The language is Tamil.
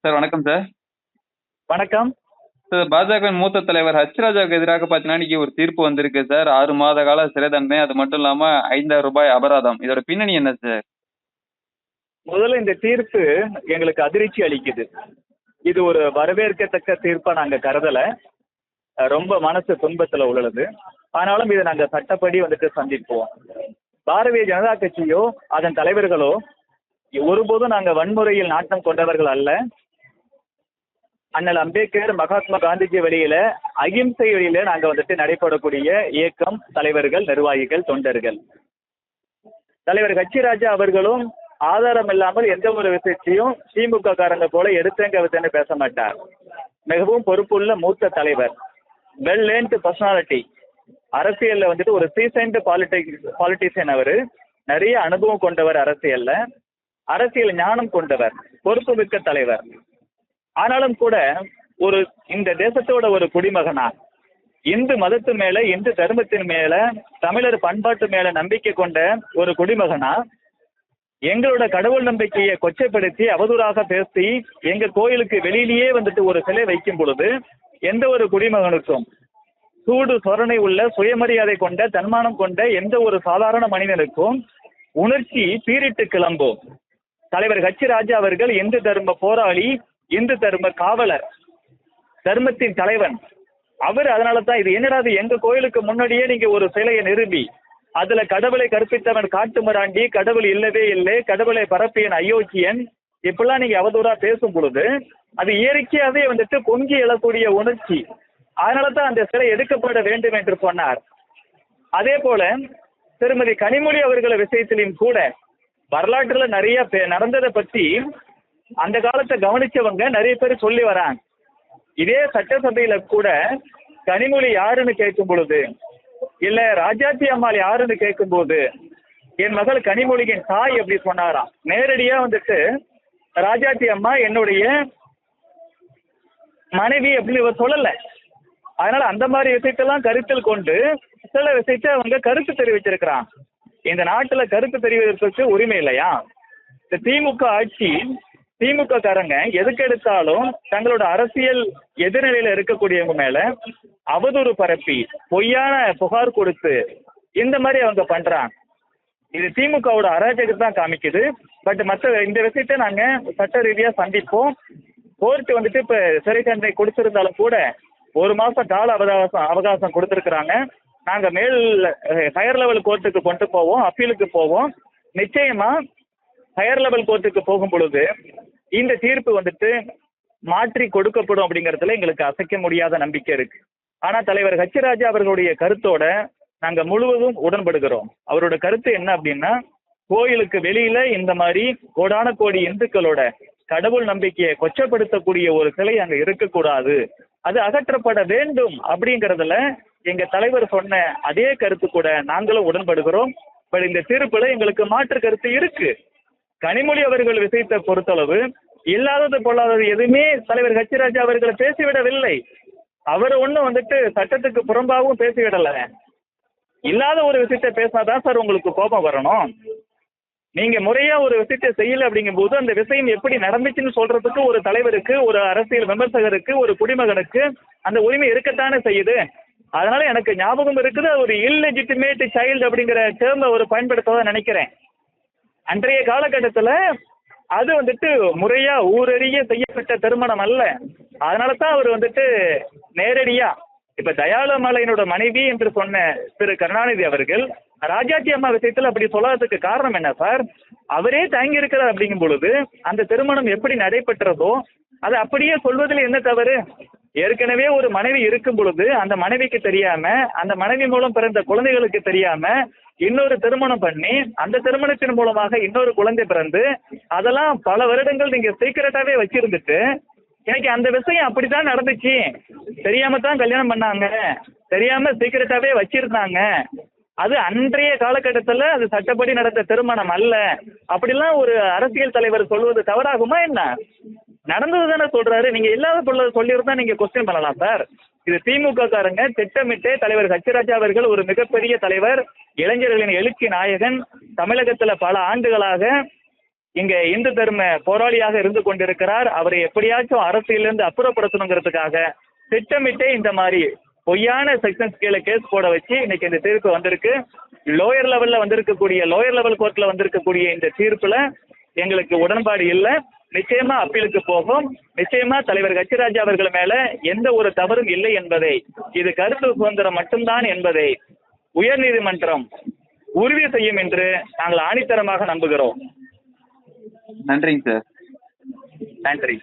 சார் வணக்கம் சார். வணக்கம். சார் பாஜகவின் மூத்த தலைவர் ஹச் ராஜாவுக்கு எதிராக பார்த்தீங்கன்னா இன்னைக்கு ஒரு தீர்ப்பு வந்திருக்கு சார். ஆறு மாத கால சிறை தண்டனை அது மட்டும் இல்லாம ஐந்தாயிரம் ரூபாய் அபராதம். இதோட பின்னணி என்ன சார்? முதல்ல இந்த தீர்ப்பு எங்களுக்கு அதிர்ச்சி அளிக்குது. இது ஒரு வரவேற்கத்தக்க தீர்ப்பா நாங்க கருதல. ரொம்ப மனசு துன்பத்துல உள்ளது. ஆனாலும் இதை நாங்க சட்டப்படி வந்துட்டு சந்திப்போம். பாரதிய ஜனதா கட்சியோ அதன் தலைவர்களோ ஒருபோதும் நாங்க வன்முறையில் நாட்டம் கொண்டவர்கள் அல்ல. அண்ணல் அம்பேத்கர் மகாத்மா காந்திஜி வழியில அகிம்சை வழியில நாங்க வந்துட்டு நடைபெறக்கூடிய இயக்கம் தலைவர்கள் நிர்வாகிகள் தொண்டர்கள். தலைவர் ஹச்சி ராஜா அவர்களும் ஆதாரம் இல்லாமல் எந்த ஒரு விஷயத்தையும் திமுக காரங்க போல எடுத்தங்க வித்தன்னு பேச மாட்டார். மிகவும் பொறுப்புள்ள மூத்த தலைவர். வெல் லேண்ட் பர்சனாலிட்டி அரசியல்ல வந்துட்டு ஒரு சீசன்ட் பாலிட்டிக்ஸ் பாலிட்டிஷியன் அவரு. நிறைய அனுபவம் கொண்டவர் அரசியல்ல. அரசியல் ஞானம் கொண்டவர். பொறுப்பு மிக்க தலைவர். ஆனாலும் கூட ஒரு இந்த தேசத்தோட ஒரு குடிமகனா இந்து மதத்து மேல இந்து தர்மத்தின் மேல தமிழர் பண்பாட்டு மேல நம்பிக்கை கொண்ட ஒரு குடிமகனா எங்களோட கடவுள் நம்பிக்கையை கொச்சைப்படுத்தி அவதூறாக பேசி எங்க கோயிலுக்கு வெளியிலேயே வந்துட்டு ஒரு சிலை வைக்கும் பொழுது எந்த ஒரு குடிமகனுக்கும் சூடு சொரணை உள்ள சுயமரியாதை கொண்ட தன்மானம் கொண்ட எந்த ஒரு சாதாரண மனிதனுக்கும் உணர்ச்சி பீரிட்டு கிளம்பும். தலைவர் ஹச்சி ராஜா அவர்கள் இந்து தர்ம போராளி இந்து தர்ம காவலர் தர்மத்தின் தலைவன். அவர் அதனால தான் இது என்னடா இது எங்க கோயிலுக்கு முன்னாடியே நீங்க ஒரு சிலையை நிறுவி அதுல கடவுளை கற்பித்தவன் காட்டு மராண்டி கடவுள் இல்லவே இல்லை கடவுளை பரப்பியன் அயோக்கியன். இப்பெல்லாம் நீங்க அவதூறா பேசும் பொழுது அது இயற்கையாவே வந்துட்டு பொங்கி எழக்கூடிய உணர்ச்சி. அதனால தான் அந்த சிலை எடுக்கப்பட வேண்டும் என்று சொன்னார். அதே போல திருமதி கனிமொழி அவர்கள் விஷயத்திலையும் கூட வரலாற்றுல நிறைய பே- நடந்ததை பத்தி அந்த காலத்தை கவனிச்சவங்க நிறைய பேர் சொல்லி வராங்க. இதே சட்டசபையில கூட கனிமொழி யாருன்னு கேட்கும் பொழுது இல்ல ராஜாத்தி அம்மாள் யாருன்னு கேட்கும் போது என் மகள் கனிமொழியின் தாய் அப்படி சொன்னாராம். நேரடியா வந்துட்டு ராஜாத்தி அம்மா என்னுடைய மனைவி அப்படின்னு இவர் சொல்லல. அதனால அந்த மாதிரி விஷயத்தெல்லாம் கருத்தில் கொண்டு சில விஷயத்தை அவங்க கருத்து தெரிவிச்சிருக்கிறான் இந்த நாட்டுல கருத்து தெரிவிப்பதற்கு உரிமை இல்லையா? இந்த திமுக ஆட்சி திமுக காரங்க எதுக்கு எடுத்தாலும் தங்களோட அரசியல் எதிர்நிலையில இருக்கக்கூடியவங்க மேல அவதூறு பரப்பி பொய்யான புகார் கொடுத்து இந்த மாதிரி அவங்க பண்றாங்க. இது திமுகவோட அராஜகத்தை தான் காமிக்குது. பட் மற்ற இந்த விஷயத்தை நாங்க சட்ட ரீதியா சந்திப்போம். கோர்ட் வந்துட்டு இப்ப சிறை தண்டனை கொடுத்திருந்தாலும் கூட ஒரு மாசம் கால அவகாசம் அவகாசம் கொடுத்திருக்கிறாங்க. நாங்க மேல் ஹையர் லெவல் கோர்ட்டுக்கு கொண்டு போவோம் அப்பீலுக்கு போவோம். நிச்சயமா ஹையர் லெவல் கோர்ட்டுக்கு போகும் பொழுது இந்த தீர்ப்பு வந்துட்டு மாற்றி கொடுக்கப்படும் அப்படிங்கறதுல எங்களுக்கு அசைக்க முடியாத நம்பிக்கை இருக்கு. ஆனா தலைவர் ஹச்சிராஜா அவர்களுடைய கருத்தோட நாங்க முழுவதும் உடன்படுகிறோம். அவரோட கருத்து என்ன அப்படின்னா கோயிலுக்கு வெளியில இந்த மாதிரி கோடான கோடி இந்துக்களோட கடவுள் நம்பிக்கையை கொச்சப்படுத்தக்கூடிய ஒரு சிலை அங்க இருக்கக்கூடாது. அது அகற்றப்பட வேண்டும் அப்படிங்கறதுல எங்க தலைவர் சொன்ன அதே கருத்து கூட நாங்களும் உடன்படுகிறோம். பட் இந்த தீர்ப்புல எங்களுக்கு மாற்று கருத்து இருக்கு. கனிமொழி அவர்கள் விஷயத்தை பொறுத்தளவு இல்லாதது பொல்லாதது எதுவுமே தலைவர் ஹச்சிராஜா அவர்கள் பேசிவிடவில்லை. அவர் ஒன்றும் வந்துட்டு சட்டத்துக்கு புறம்பாகவும் பேசிவிடல. இல்லாத ஒரு விஷயத்தை பேசினாதான் சார் உங்களுக்கு கோபம் வரணும். நீங்க முறையா ஒரு விஷயத்தை செய்யல அப்படிங்கும்போது அந்த விஷயம் எப்படி நடந்துச்சுன்னு சொல்றதுக்கு ஒரு தலைவருக்கு ஒரு அரசியல் விமர்சகருக்கு ஒரு குடிமகனுக்கு அந்த உரிமை இருக்கத்தானே செய்யுது. அதனால எனக்கு ஞாபகம் இருக்குது ஒரு இல்லெஜிட்டிமேட் சைல்டு அப்படிங்கிற டேர்ம் அவர் பயன்படுத்ததான் நினைக்கிறேன். அன்றைய காலகட்டத்துல அது வந்துட்டு முறையா ஊரறிய செய்யப்பட்ட திருமணம் அல்ல. அதனால தான் அவர் வந்துட்டு நேரடியா இப்ப தயாளமலையனோட மனைவி என்று சொன்ன திரு கருணாநிதி அவர்கள் ராஜாஜி அம்மா விஷயத்துல அப்படி சொல்லாததுக்கு காரணம் என்ன சார்? அவரே தயங்கி இருக்கிறார் அப்படிங்கும் பொழுது அந்த திருமணம் எப்படி நடைபெற்றதோ அது அப்படியே சொல்வதில் என்ன தவறு? ஏற்கனவே ஒரு மனைவி இருக்கும் பொழுது அந்த மனைவிக்கு தெரியாம அந்த மனைவி மூலம் பிறந்த குழந்தைகளுக்கு தெரியாம இன்னொரு திருமணம் பண்ணி அந்த திருமணத்தின் மூலமாக இன்னொரு குழந்தை பிறந்து அதெல்லாம் பல வருடங்கள் நீங்க சீக்கிரட்டாவே வச்சிருந்துட்டு எனக்கு அந்த விஷயம் அப்படித்தான் நடந்துச்சு. தெரியாம தான் கல்யாணம் பண்ணாங்க. தெரியாம சீக்கிரட்டாவே வச்சிருந்தாங்க. அது அன்றைய காலகட்டத்துல அது சட்டப்படி நடந்த திருமணம் அல்ல. அப்படிலாம் ஒரு அரசியல் தலைவர் சொல்வது தவறாகுமா என்ன? நடந்தது தானே சொல்றாரு. நீங்க இல்லாத பொருளை சொல்லியிருந்தா நீங்க கொஸ்டின் பண்ணலாம் சார் இது திமுக காரங்க திட்டமிட்டே தலைவர் ஹச்சராஜா அவர்கள் ஒரு மிகப்பெரிய தலைவர் இளைஞர்களின் எழுச்சி நாயகன். தமிழகத்துல பல ஆண்டுகளாக இங்க இந்து தர்ம போராளியாக இருந்து கொண்டிருக்கிறார். அவரை எப்படியாச்சும் அரசியலிருந்து அப்புறப்படுத்தணுங்கிறதுக்காக திட்டமிட்டே இந்த மாதிரி பொய்யான செக்ஷன்ஸ் கீழே கேஸ் போட வச்சு இன்னைக்கு இந்த தீர்ப்பு வந்திருக்கு. லோயர் லெவல்ல வந்திருக்கக்கூடிய லோயர் லெவல் கோர்ட்ல வந்திருக்கக்கூடிய இந்த தீர்ப்புல எங்களுக்கு உடன்பாடு இல்லை. நிச்சயமா அப்பீலுக்கு போகும். நிச்சயமா தலைவர் கச்சிராஜா அவர்கள் மேல எந்த ஒரு தவறும் இல்லை என்பதை இது கருத்து சுதந்திரம் மட்டும்தான் என்பதை உயர்நீதிமன்றம் உறுதி செய்யும் என்று நாங்கள் ஆணித்தரமாக நம்புகிறோம். நன்றிங்க சார். நன்றி.